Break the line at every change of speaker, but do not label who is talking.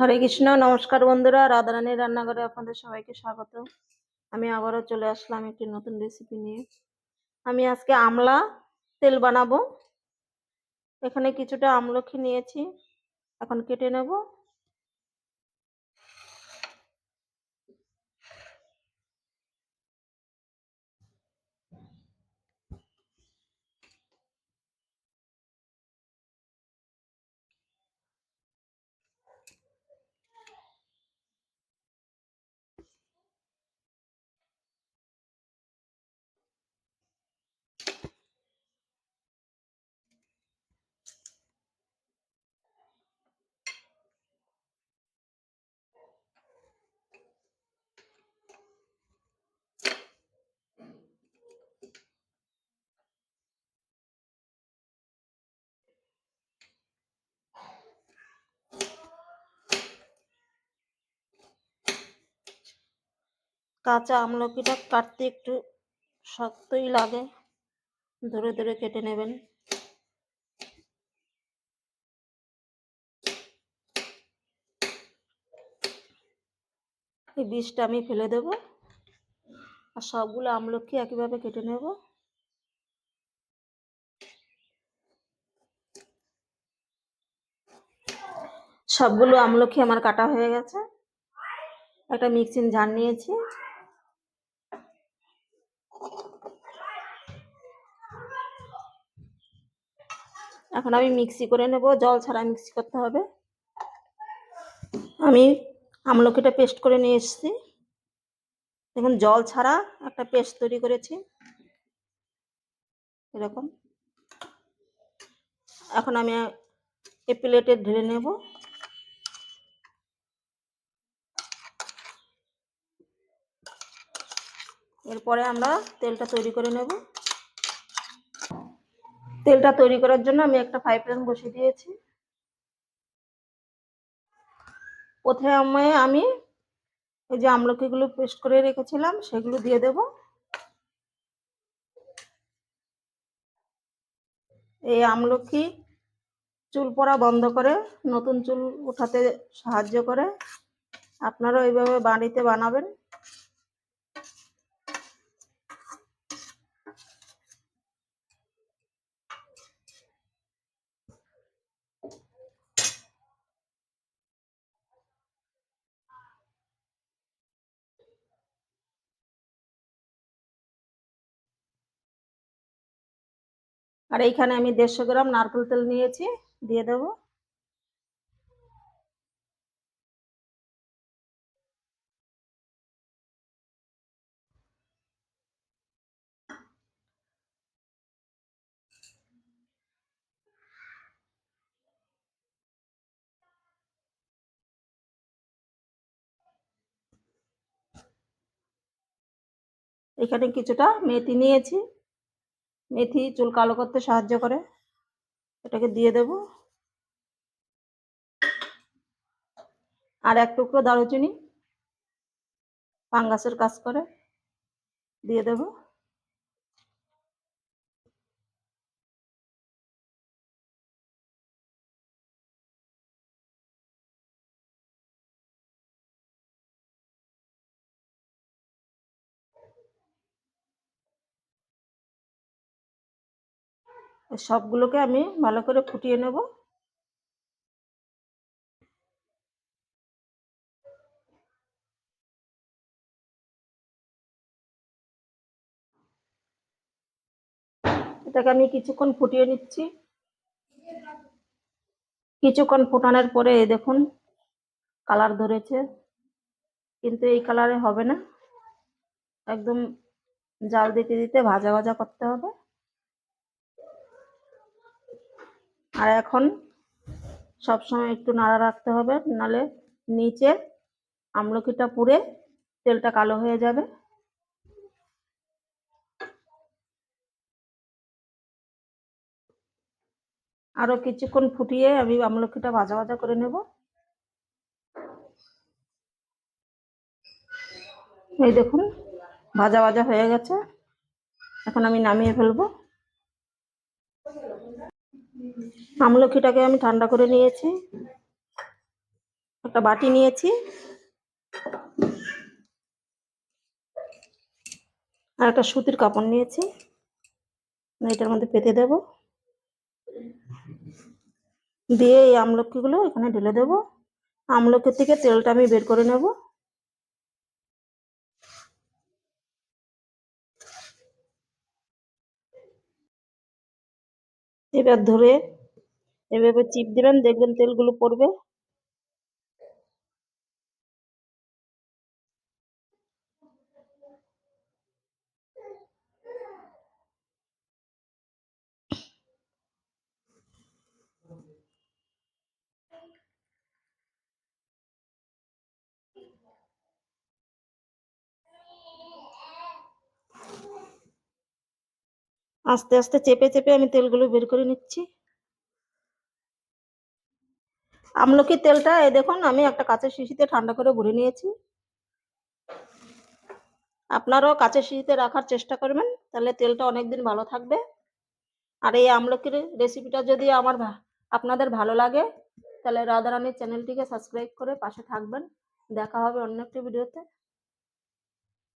হরে কৃষ্ণ, নমস্কার বন্ধুরা, রাধারানীর রান্নাঘরে আপনাদের সবাইকে স্বাগত। আমি আবারও চলে আসলাম একটি নতুন রেসিপি নিয়ে। আমি আজকে আমলা তেল বানাবো। এখানে কিছুটা আমলকি নিয়েছি। এখন কেটে নেব। কাঁচা আমলকিটা কাটতে একটু শক্তই লাগে। ধরে ধরে কেটে নেবেন। এই বীজটা আমি ফেলে দেব। আর সবগুলো আমলকি একইভাবে কেটে নেব। সবগুলো আমলকি আমার কাটা হয়ে গেছে। একটা মিক্সিং জার নিয়েছি। এখন আমি মিক্সি করে নেব, জল ছাড়া মিক্সি করতে হবে। আমি আমলকিটা পেস্ট করে নিয়ে এসেছি। দেখুন, জল ছাড়া একটা পেস্ট তৈরি করেছি। এরকম। এখন আমি এ প্লেটে ঢেলে নেব। এরপরে আমরা তেলটা তৈরি করে নেব। তেলটা তৈরি করার জন্য আমি একটা ফ্রাই প্যান বসিয়ে দিয়েছি। প্রথমে আমি এই যে আমলকিগুলো পেস্ট করে রেখেছিলাম, সেগুলো দিয়ে দেব। এই আমলকি চুল পড়া বন্ধ করে, নতুন চুল উঠাতে সাহায্য করে। আপনারা এইভাবে বাড়িতে বানাবেন। আর এইখানে আমি দেড়শো গ্রাম নারকেল তেল নিয়েছি দিয়ে দেব। এখানে কিছুটা মেথি নিয়েছি। মেথি চুল কালো করতে সাহায্য করে। এটাকে দিয়ে দেব। আর এক টুকরো দারুচিনি। ফাঙ্গাসের কাজ করে। দিয়ে দেব। সবগুলোকে আমি ভালো করে ফুটিয়ে নেব। এটাকে আমি কিছুক্ষণ ফুটিয়ে নিচ্ছি। কিছুক্ষণ ফোটানোর পরে দেখুন, কালার ধরেছে। কিন্তু এই কালারে হবে না। একদম জাল দিতে দিতে ভাজা ভাজা করতে হবে। আর এখন সবসময় একটু নাড়া রাখতে হবে, নালে নিচে আমলকিটা পুড়ে তেলটা কালো হয়ে যাবে। আরও কিছুক্ষণ ফুটিয়ে আমি আমলকিটা ভাজা ভাজা করে নেব। এই দেখুন, ভাজা ভাজা হয়ে গেছে। এখন আমি নামিয়ে ফেলব। আমলকিটাকে আমি ঠান্ডা করে নিয়েছি। একটা বাটি নিয়েছি। আর একটা সুতির কাপড় নিয়েছি। এটার মধ্যে পেতে দেব। দিয়ে এই আমলকিগুলো এখানে ঢেলে দেব। আমলকি থেকে তেলটা আমি বের করে নেব। এবার ধরে এভাবে চিপ দিবেন দেখবেন তেলগুলো পড়বে। আস্তে আস্তে চেপে চেপে আমি তেলগুলো বের করে নিচ্ছি। আমলকির তেলটা, এই দেখুন, আমি একটা কাঁচের শিশিতে ঠান্ডা করে ভরে নিয়েছি। আপনারাও কাঁচের শিশিতে রাখার চেষ্টা করবেন, তাহলে তেলটা অনেকদিন ভালো থাকবে। আর এই আমলকির রেসিপিটা যদি আমার আপনাদের ভালো লাগে, তাহলে রাধারানীর চ্যানেলটিকে সাবস্ক্রাইব করে পাশে থাকবেন। দেখা হবে অন্য একটি ভিডিওতে।